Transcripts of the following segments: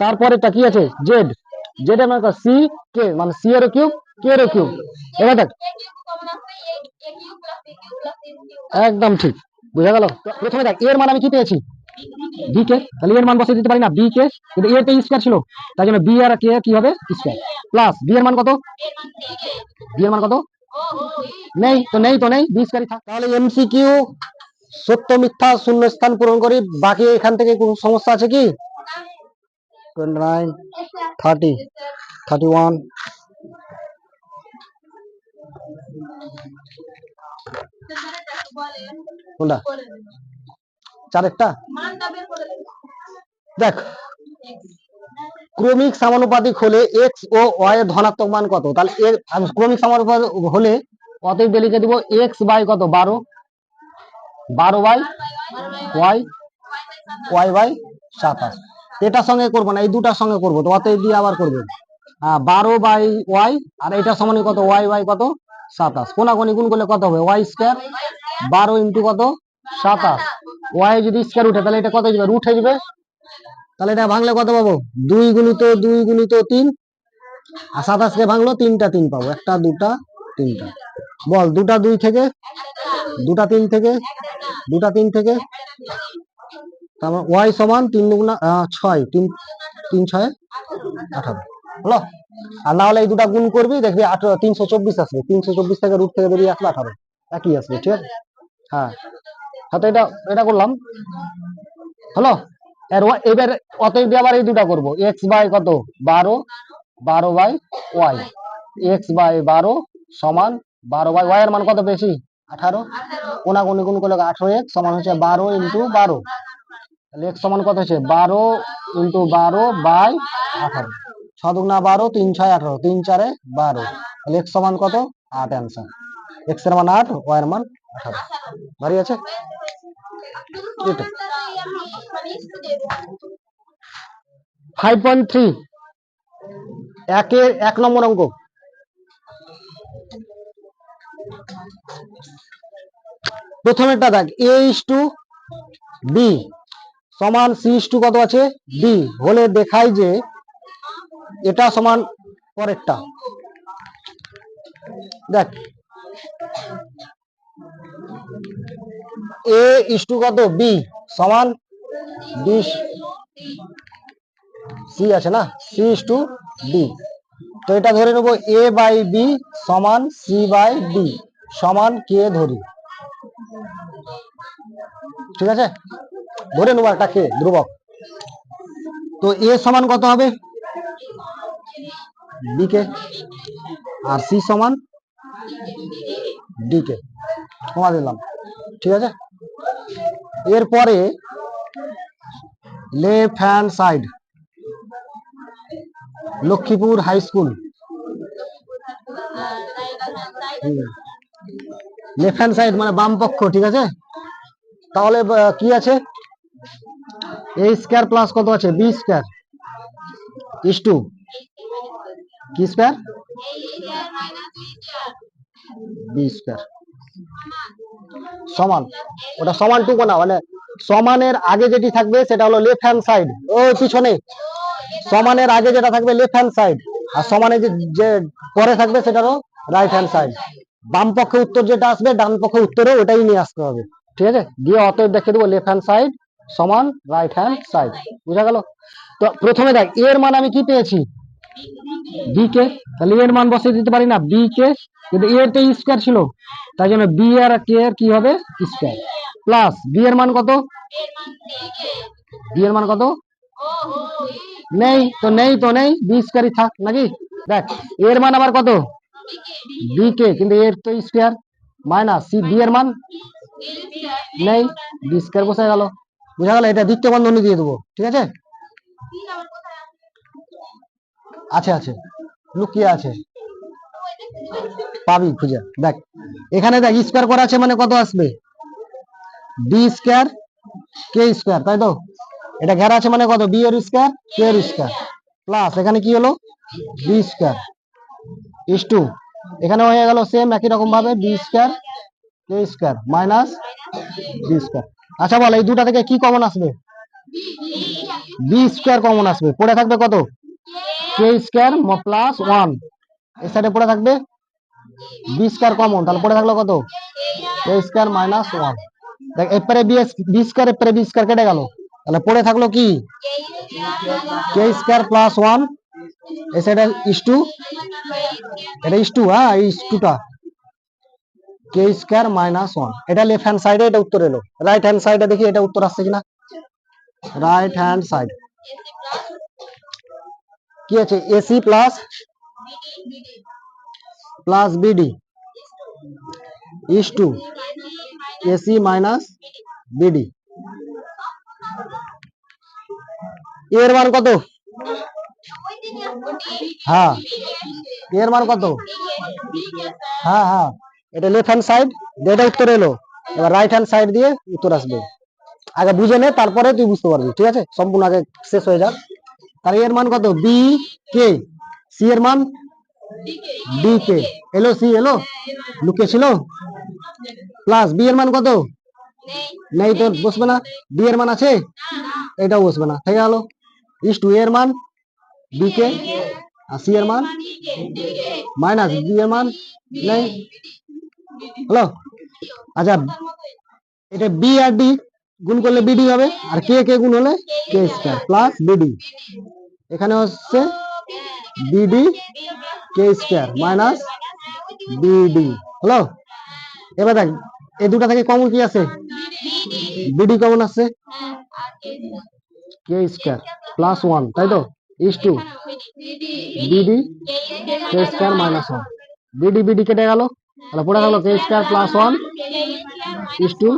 তারপরেটা কি আছে? Z Z মানে সি কে মানে সি এর কিউব কে এর কিউব। এবার দেখ। একদম ঠিক। বুঝা গেল? প্রথমে দেখ এর মান আমি কি পেয়েছি? বি কে তাহলে এর মান বসিয়ে দিতে পারি না বি কে কিন্তু এ তে স্কয়ার ছিল। তাই জন্য বি আর কে কি হবে? স্কয়ার প্লাস বি এর মান কত? বি এর মান কত? নেই। তো নেই তো নেই। বি স্কয়ারই থাক। তাহলে এমসিকিউ সত্য মিথ্যা শূন্য স্থান পূরণ করি। বাকি এখান থেকে কোনো সমস্যা আছে কি? Twenty nine thirty thirty one কোনটা? চারেরটা? দেখ, ক্রমিক সমানুপাতিক হলে এক্স ও ওয়াই এর ধনাত্মক মান কত? তাহলে এর ক্রমিক সমানুপাতিক হলে অতএব লিখে দিব এক্স বাই কত? বারো। বারো বাই ওয়াই ওয়াই বাই সাতাশ। এটার সঙ্গে করব না, এই দুটার সঙ্গে করব তো অতএব দিয়ে আবার করবে। বারো বাই ওয়াই, আর এটা সমানই কত? ওয়াই বাই কত? সাতাশ। কোনাকুনি গুণ করলে কত হবে? ওয়াই স্কোয়ার বারো ইন্টু কত? সাতাশ। ওয়াই যদি স্কোয়ার উঠে, তাহলে এটা কত যাবে? রুট হয়ে যাবে? তাহলে এটা ভাঙলে কত পাবো? দুই গুণিত দুই গুণিত তিন। আর সাতাশকে ভাঙলো, তিনটা তিন পাবো। একটা, দুটা, তিনটা। বল, দুটা দুই থেকে, দুটা তিন থেকে, দুটা তিন থেকে তারপর ওয়াই সমান তিন দুগুণা ছয়, তিন তিন ছয় আঠারো। হলো? আর না হলে এই দুটা গুণ করবি, দেখবি আঠারো, তিনশো চব্বিশ আসবে তিনশো চব্বিশ থেকে রুট থেকে বেরিয়ে আসবে আঠারো। একই আসবে ঠিক আছে? হ্যাঁ। হয়তো এটা এটা করলাম। হলো? এবার অতএব আবার এই দুটা করব। এক্স বাই কত? বারো। বারো বাই ওয়াই এক্স বাই বারো সমান বারো বাই ওয়াই এর মান কত বেশি? আঠারো। কোনাকুনি গুণ করলে আঠারো এক্স সমান হচ্ছে বারো ইন্টু বারো। তাহলে সমান কত হচ্ছে বারো ইন্টু বারো বাই আঠারো। ছ দুগুণা বারো, তিন ছয় আঠারো, তিন চারে বারো। তাহলে সমান কত? আট অ্যান্সার এক্সের মান আট ওয়াই এর মান আঠারো। ভারী আছে? ফাইভ পয়েন্ট থ্রি একের এক নম্বর অঙ্ক। প্রথমেরটা দেখ এ ইস টু বি সমান সি টু কত আছে? বি হলে দেখায় যে এটা সমান পরেরটা। দেখ। এ টু কত? বি সমান বিশ। সি আছে না? সি টু বি তো এটা ধরে নেব এ বাই বি সমান সি বাই ডি সমান কে ধরি। ঠিক আছে? ধরে নেব একটা কে ধ্রুবক। তো এ সমান কত হবে? কে আর সি সমান কে কমা দিলাম। ঠিক আছে? এরপরে left hand side Lakshmipur high school left hand side মানে বাম পক্ষ, ঠিক আছে? তাহলে কি আছে? এ স্কয়ার প্লাস কত আছে? বি স্কয়ার ইস টু কি স্কয়ার বি স্কয়ার সমান। ওটা সমান টুকু না মানে সমানের আগে যেটি থাকবে সেটা হলো লেফট হ্যান্ড সাইড ওই পিছনে। সমানের আগে যেটা থাকবে লেফট হ্যান্ড সাইড আর সমানে যে পরে থাকবে সেটা হলো রাইট হ্যান্ড সাইড বাম পক্ষে উত্তর যেটা আসবে, ডান পক্ষে উত্তরে ওটাই নিয়ে আসতে হবে। ঠিক আছে? দিয়ে অতএব দেখে দেবো লেফট হ্যান্ড সাইড সমান রাইট হ্যান্ড সাইড বুঝা গেল? তো প্রথমে দেখ এর মান আমি কি পেয়েছি? B K. তাহলে এর মান বসিয়ে দিতে পারি না বি কে। কিন্তু এর তো স্কোয়ার ছিল। তাই জন্য বি আর কে এর কি হবে? স্কোয়ার প্লাস বি এর মান কত? বি এর মান কত? নেই, তো নেই তো নেই। বি স্কোয়ারই থাক, নাকি? দেখ এর মান আবার কত? বি কে কিন্তু এর তো স্কোয়ার মাইনাস সি বি এর মান? নেই বি স্কোয়ার বসে গেল। বুঝা গেল? এটা দ্বিতীয় বন্ধনী দিয়ে দেবো। ঠিক আছে? আছে আছে। লুকিয়ে আছে। পাবি, খুঁজে। দেখ, এখানে দেখ স্কোয়ার করা আছে মানে কত আসবে? বি স্কোয়ার কে স্কোয়ার তাই তো? এটা ঘেরা আছে মানে কত? বি এর স্কোয়ার কে এর স্কোয়ার প্লাস এখানে কি হলো? বি স্কোয়ার ইস টু এখানে হয়ে গেল সেম একই রকম ভাবে B square K square minus B square আচ্ছা বল, এই দুটা থেকে কি কমন আসবে? বি স্কোয়ার কমন আসবে। পড়ে থাকবে কত? কে স্কোয়ার প্লাস ওয়ানের সাইডে পড়ে থাকবে? বি স্কোয়ার কমন তাহলে পড়ে থাকল কত? কে স্কোয়ার মাইনাস ওয়ান দেখ, এরপরে বি বি স্কোয়ার এরপরে বি স্কোয়ার কেটে গেল। তাহলে পড়ে থাকল কি? কে স্কোয়ার প্লাস ওয়ান এই সাইডে ইস টু এটা ইস টু হ্যাঁ ইস টুটা কে স্কোয়ার মাইনাস ওয়ান এটা লেফট হ্যান্ড সাইডে এটা উত্তর এলো। রাইট হ্যান্ড সাইডে দেখি এটা উত্তর আসছে কিনা? রাইট হ্যান্ড সাইড কি আছে? Ac plus plus bd is two ac minus bd এর মান কত? হ্যাঁ। এর মান কত? হ্যাঁ হ্যাঁ। এটা লেফট হ্যান্ড সাইড এটা উত্তর এলো। এবার রাইট হ্যান্ড সাইড দিয়ে উত্তর আসবে। আগে বুঝে নে, তারপরে তুই বুঝতে পারবি, ঠিক আছে? সম্পূর্ণ আগে শেষ হয়ে যাক। তাহলে এর মান কত? বি কে সি এর মান? ডি কে এলো সি এলো? লুকে ছিল প্লাস বি এর মান কত? নেই তো, বসবে না। ডি এর মান আছে? এটাও বসবে না, থেকে গেল। ইস টু এর মান? বি কে আর সি এর মান? মাইনাস বি এর মান? নেই। হ্যালো? আচ্ছা এটা বি আর ডি গুণ করলে বিডি হবে। আর কে কে গুণ হলে কে স্কয়ার প্লাস বিডি এখানে হচ্ছে bd k square minus bd hello? এবার দেখ, এই দুটা থেকে কমন কি আছে? বিডি কমন আছে। কে স্কয়ার প্লাস ওয়ান তাই তো? Is two bd k square minus one bd bd কেটে গেল। তাহলে পড়ে গেল k square plus one? Is two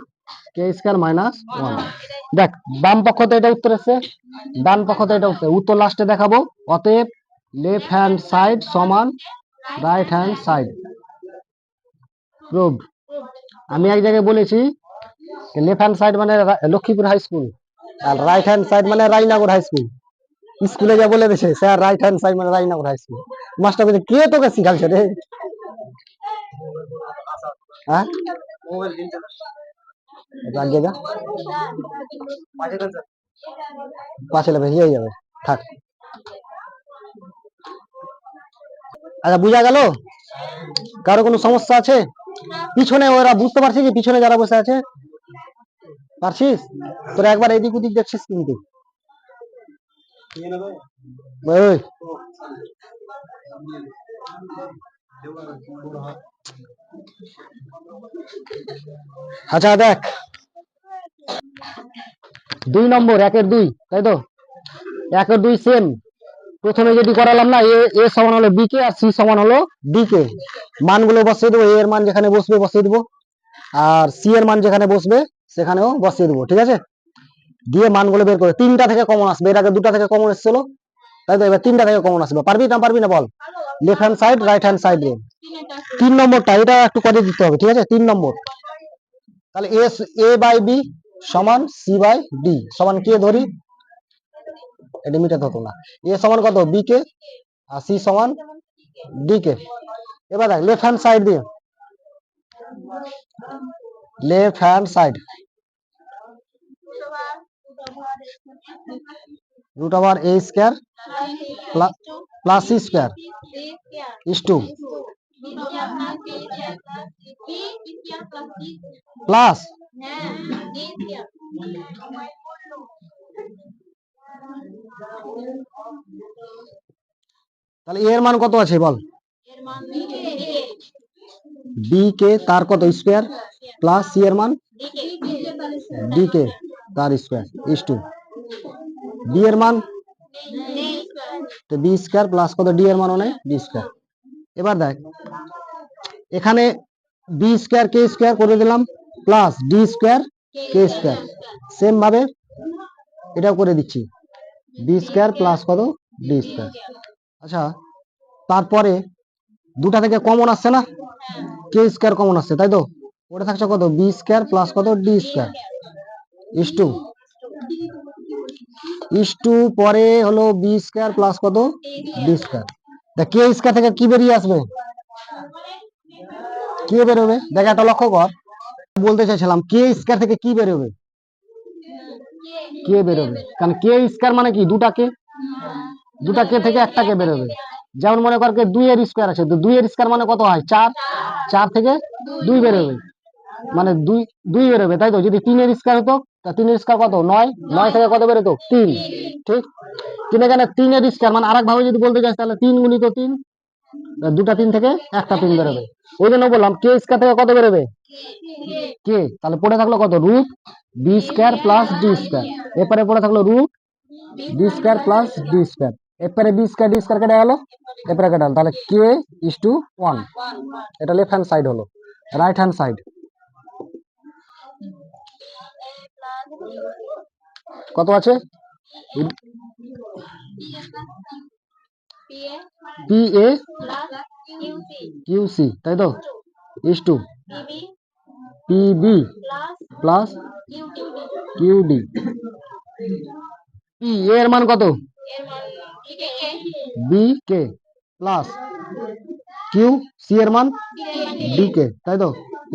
k square minus one. দেখ, বাম পক্ষ তো এটা উত্তর এসছে, ডান পক্ষ তো এটা উত্তর। উত্তর লাস্টে দেখাবো। অতএব লেফট হ্যান্ড সাইড সমান রাইট হ্যান্ড সাইড প্রুভড আমি এক জায়গায় বলেছি লেফট হ্যান্ড সাইড মানে লক্ষ্মীপুর হাই স্কুল আর রাইট হ্যান্ড সাইড মানে রায়নগর হাই স্কুল স্কুলে যা বলে দিছে, স্যার রাইট হ্যান্ড সাইড মানে রায়নগর হাই স্কুল মাস্টার বলছে, কে তোকে শিখালছে রে? হ্যাঁ? পাশে লেবে হয়ে যাবে থাক। আচ্ছা বুঝা গেল? কারও কোনো সমস্যা আছে? পিছনে ওরা বুঝতে পারছে কি পিছনে যারা বসে আছে? পারছিস? তোরা একবার এদিক ওদিক দেখছিস কিন্তু। ওই। আচ্ছা দেখ। দুই নম্বর, একের দুই, তাই তো? একের দুই সেম প্রথমে যেটি করালাম না, এ সমান হলো বি কে আর সি সমান হলো ডি কে মানগুলো বসিয়ে দেবো এর মান যেখানে বসবে, বসিয়ে দেবো। আর সি এর মান যেখানে বসবে, সেখানেও বসিয়ে দেবো, ঠিক আছে? দিয়ে মানগুলো বের করে, তিনটা থেকে কমন আসবে, এর আগে দুটা থেকে কমন এসেছিল। তাই তো, এবার তিনটা থেকে কমন আসবে পারবি না পারবি না বল। Left hand side right hand side রে। তিন নম্বরটা, এটা একটু করে দিতে হবে, ঠিক আছে? তিন নম্বর। তাহলে এস এ বাই বি সমান সি বাই ডি সমান কে ধরি? এটা মিটাতে হতো না? এ সমান কত? B k. আর সি সমান ডি কে। এবার দেখ লেফট হ্যান্ড সাইড দিয়ে। Left hand side root over a square plus square is two plus তাহলে এর মান কত আছে বল? বি কে তার কত? স্কয়ার প্লাস সি এর মান? ডি কে তার স্কয়ার ইস টু বি এর মান? তো বি স্কয়ার প্লাস কত? ডি এর মান নেই ডি স্কয়ার এবার দেখ, এখানে বি স্কয়ার কে স্কয়ার করে দিলাম plus d square k square same ভাবে এটাও করে দিচ্ছি। বি স্কয়ার প্লাস কত? ডি স্কয়ার আচ্ছা তারপরে দুটা থেকে কমন আসছে না? কে স্কয়ার কমন আসছে, তাই তো? ওটা থাকছে কত? বি স্কয়ার প্লাস কত? D square is two is two পরে হলো বি স্কয়ার প্লাস কত? ডি স্কয়ার দেখ কে স্কয়ার থেকে কি বেরিয়ে আসবে? কি বেরোবে? দেখ, একটা লক্ষ্য কর। বলতে চাইছিলাম কে স্কয়ার থেকে কি বেরোবে? কে বেরোবে। কারণ কে স্কোয়ার মানে কি? দুটা কে দুটা কে থেকে একটা কে বেরোবে। যেমন মনে কর কে দুই এর স্কোয়ার আছে, তো দুই এর স্কোয়ার মানে কত হয়? চার। চার থেকে দুই বেরোবে। মানে দুই দুই বেরোবে, তাই তো? যদি তিনের স্কোয়ার হতো তা তিনের স্কোয়ার কত? নয়? নয়। থেকে কত বেরোতো? তিন। ঠিক? তিন এখানে তিনের স্কোয়ার মানে আরেক ভাবে যদি বলতে চাস তাহলে তিন গুণিত তিন তা দুটা তিন থেকে একটা তিন বেরোবে। ওই জন্য বললাম কে স্কোয়ার থেকে কত বেরোবে? কে? তাহলে পড়ে থাকল কত? Root b square plus d square এরপরে পড়ে থাকল root b square plus d square এরপরে বি স্কোয়ার ডি স্কোয়ার কেটে গেল। এরপরে কেটে গেল। তাহলে কে ইস টু ওয়ান এটা লেফট হ্যান্ড সাইড হলো। রাইট হ্যান্ড সাইড কত আছে? পি এ কিউ সি তাই তো? Is two p b plus q d p এর মান কত? B k plus q c এর মান ডি কে তাই তো?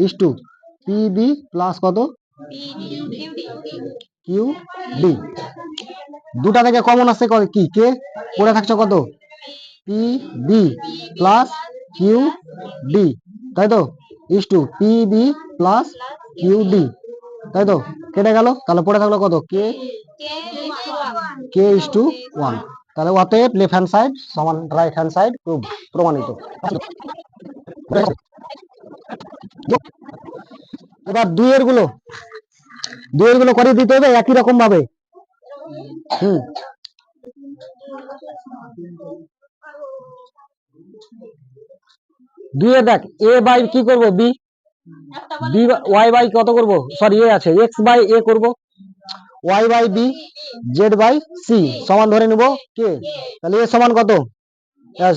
Is two p b plus কত? কিউ ডি দুটা থেকে কমন কত কি? কে পড়ে থাকছে কত? P b plus q d তাই তো? Is two p b plus q d তাই তো? কেটে গেল? তাহলে পড়ে থাকল কত? কে কে ইস টু ওয়ান তাহলে অতএব লেফট হ্যান্ড সাইড সমান রাইট হ্যান্ড সাইড প্রমাণিত। এবার দুইয়েরগুলো দুইয়েরগুলো করে দিতে হবে একই রকম ভাবে। হুম। দুইয়ে দেখ, এ বাই কি করব, বি? বি ওয়াই বাই কত করব? সরি এ আছে, এক্স বাই এ করব। Y by b, z by c, সমান ধরে নিব, কে? তাহলে এ সমান কত?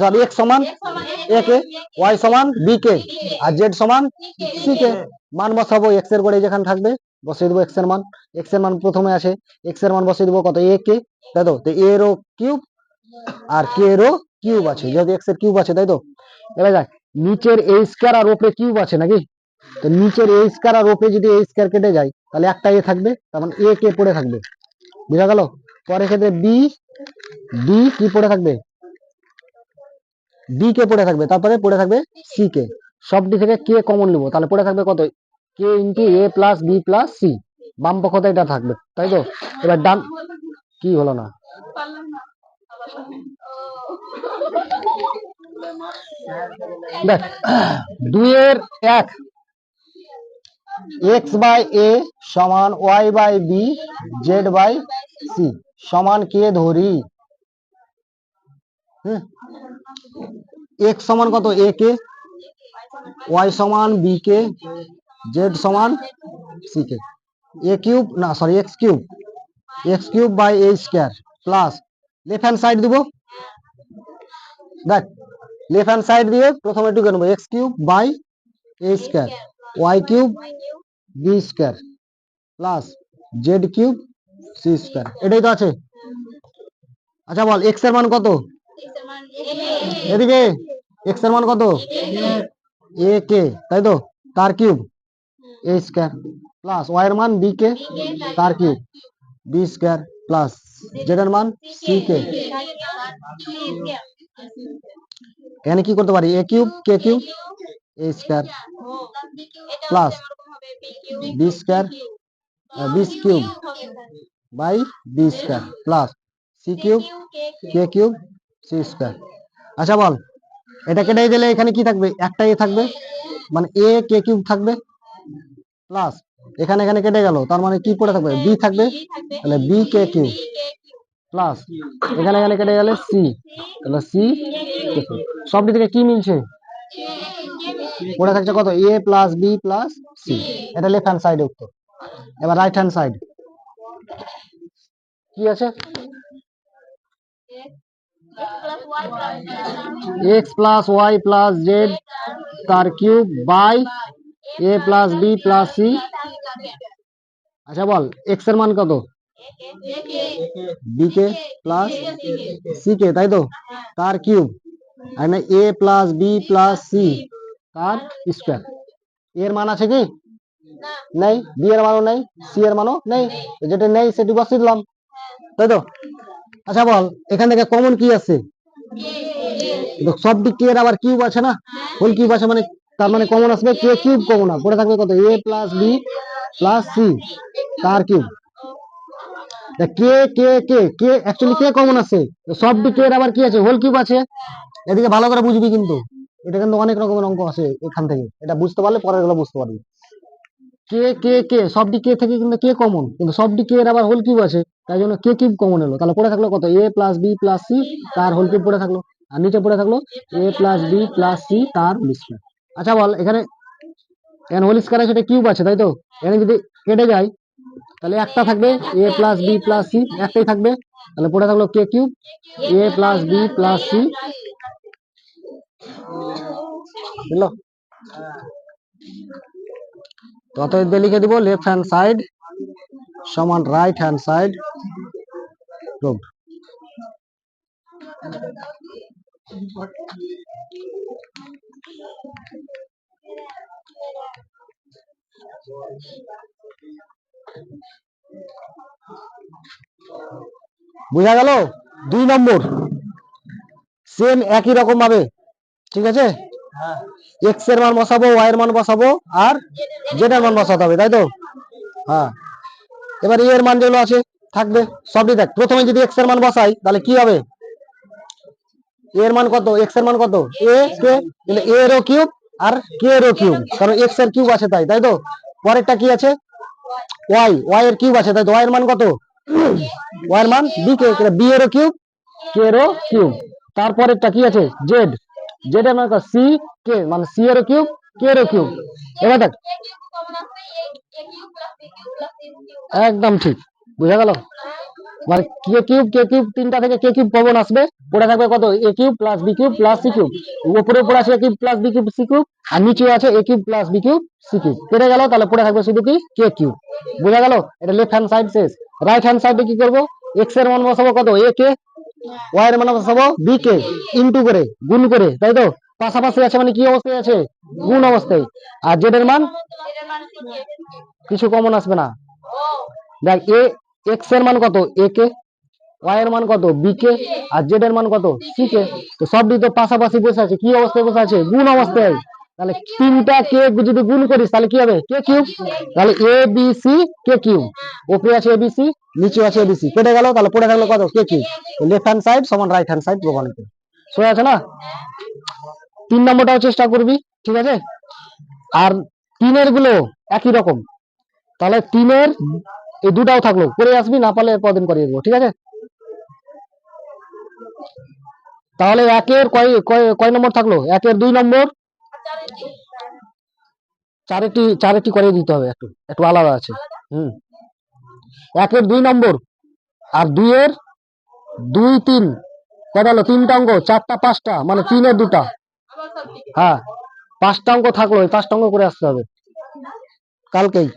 সরি এক্স সমান এ কে ওয়াই সমান বি কে আর জেড সমান সি কে। মান বসাবো এক্সের পরে যেখানে থাকবে বসিয়ে দেবো এক্সের মান। এক্সের মান প্রথমে আছে এক্সের মান বসিয়ে দেবো কত? এ কে। তাই তো? তো এ রো কিউব আর কে রো কিউব আছে। যেহেতু এক্সের কিউব আছে তাই তো? এবার দেখ নিচের এ স্কোয়ার আর ওপরে কিউব আছে নাকি? তো নিচের এ স্কোয়ার আর ওপরে যদি এ স্কোয়ার কেটে যায় তাহলে একটা এ থাকবে তার মানে এ কে পড়ে থাকবে। বুঝা গেল? পরে ক্ষেত্রে বি ডি কি পড়ে থাকবে? ডি কে পড়ে থাকবে, তারপরে পড়ে থাকবে সি কে সবটি থেকে কে কমন নিব, তাহলে পড়ে থাকবে কত? K into a plus b plus c বাম পক্ষতে এটা থাকবে, তাই তো? এবার ডান কি হলো না? দেখ, দুইয়ের এক। এক্স বাই এ সমান y by b z by c সমান কে ধরি। এক্স সমান কত? A k? ওয়াই সমান বি কে? জেড সমান সি কে? A cube? না sorry x cube. X cube by a square plus left hand side দিব। দেখ, লেফট হ্যান্ড সাইড দিয়ে প্রথমে টুকে নেব। X cube by a square. Y cube b square plus z cube c square. এটাই তো আছে। আচ্ছা বল, এক্সের মান কত? এদিকে এক্সের মান কত? এ কে তাই তো? তার cube a square plus y এর মান বি কে তার cube b square plus z এর মান সি কে এখানে কি করতে পারি? A cube k cube a square plus b square b cube by b square plus c cube k cube c আচ্ছা বল। এটা কেটে দিলে এখানে কি থাকবে? একটা এ থাকবে? মানে এ কে কিউব থাকবে? প্লাস এখানে এখানে কেটে গেল। তার মানে কি পড়ে থাকবে? বি থাকবে? তাহলে বি কে কিউব প্লাস এখানে এখানে কেটে গেলে সি তাহলে সি সব দিকে কি মিলছে? পড়ে থাকছে কত? A plus b plus c এটা লেফট হ্যান্ড সাইডে উত্তর এবার রাইট হ্যান্ড সাইড কি আছে? X plus y plus z তার cube by a plus b plus c আচ্ছা বল এক্সের মান কত? B k plus c k তাই তো? তার কিউব আর না a plus b plus c তার স্কোয়ার এর মান আছে কি? নেই। বি এর মানও নেই। সি এর মানও নেই। যেটা নেই সেটি বসিয়ে দিলাম। তাই তো? আচ্ছা বল, এখান থেকে কমন কি আছে? সব দিক এর আবার কিউব আছে না? হোল কিউব আছে মানে তার মানে কমন আসবে কে কিউব কমন পড়ে থাকবে কত? A plus b plus c তার cube k k k k actually k common আছে? সব দিকে এর আবার কি আছে? হোল কিউব আছে। এদিকে ভালো করে বুঝবি কিন্তু। এটা কিন্তু অনেক রকমের অঙ্ক আছে এখান থেকে। এটা বুঝতে পারলে পরেরগুলো বুঝতে পারবি। কে কে কে? সব কে থেকে কিন্তু কে কমন কিন্তু সব কে এর আবার হোল কিউব আছে, তাই জন্য কে কিউব কমন এলো। তাহলে পড়ে থাকল কত? A plus b plus c তার হোল কিউব পড়ে থাকল। আর নিচে পড়ে থাকল a plus b plus c তার হোল স্কয়ার আচ্ছা বল, এখানে এখানে হোল স্কয়ার আছে, এটা কিউব আছে, তাই তো? এখানে যদি কেটে যায়, তাহলে একটা থাকবে a plus b plus c একটাই থাকবে। তাহলে পড়ে থাকল k cube a plus b plus c বুঝলো? অতএব লিখে দিব লেফট হ্যান্ড সাইড সমান রাইট হ্যান্ড সাইড প্রুভড বুঝা গেল? দুই নম্বর। সেম একই রকম ভাবে। ঠিক আছে? এক্সের মান বসাবো ওয়াই এর মান বসাবো, আর জেড এর মান বসাতে হবে, তাই তো? হ্যাঁ। এবার এ এর মান যেগুলো আছে, থাকবে, সবই দেখ। প্রথমে যদি এক্সের মান বসাই, তাহলে কি হবে? এর মান কত? এক্সের মান কত? এ কে এ এর কিউব আর কে এর কিউব, কারণ এক্সের কিউব আছে তাই তাই তো? পরেরটা কি আছে? ওয়াই ওয়াই এর কিউব আছে, তাই তো? ওয়াই এর মান কত? ওয়াই এর মান বি কে বি এর কিউব কে এর কিউব। তারপরেরটা কি আছে? জেড এর মান সি কে মানে সি এর কিউব কে এর কিউব এবার দেখ। একদম ঠিক। বুঝা গেল? মানে কে কিউব কে কিউব তিনটা থেকে কে কিউব কমন আসবে। পড়ে থাকবে কত? A cube plus b cube plus c cube উপরে উপরে আছে a cube plus b cube c cube আর নিচে আছে a cube plus b cube c cube কেটে গেল? তাহলে পড়ে থাকবে শুধু কি? কে কিউব বুঝা গেল? এটা লেফট হ্যান্ড সাইড শেষ। রাইট হ্যান্ড সাইডে কি করব? এক্সের মান বসাবো কত? এ কে ওয়াই এর মান বসাবো বি কে ইনটু করে, গুণ করে, তাই তো? পাশাপাশি আছে মানে কি অবস্থায় আছে? গুণ অবস্থায়। আর জেড এর মান? কিছু কমন আসবে না। দেখ এ এক্সের মান কত? এ কে ওয়াই এর মান কত? বি কে আর জেড এর মান কত? সি কে তো সব তো পাশাপাশি বসে আছে। কি অবস্থায় বসে আছে? গুণ অবস্থায়। তাহলে তিনটা কে যদি গুণ করিস, তাহলে কি হবে? কে কিউব তাহলে a b c k cube উপরে আছে এ বি সি নিচে আছে এ বি সি কেটে গেল, তাহলে পড়ে থাকল কত? K cube left hand side সমান রাইট হ্যান্ড সাইড প্রমাণিত শোয়া আছে না? তিন নম্বরটাও চেষ্টা করবি, ঠিক আছে? আর তিনেরগুলো একই রকম। তাহলে তিনের এই দুটাও থাকল করে আসবি, না পারলে এরপর দিন করিয়ে দেবো, ঠিক আছে? তাহলে একের কয় কয় নম্বর থাকল? একের দুই নম্বর চারেরটি চারেরটি করে দিতে হবে একটু একটু আলাদা আছে। হুম। একের দুই নম্বর আর দুইয়ের দুই তিন। কত তিনটা অঙ্ক, চারটা, পাঁচটা মানে তিনের দুটা। হ্যাঁ পাঁচটা অঙ্ক থাকল ওই পাঁচটা অঙ্ক করে আসতে হবে। কালকেই।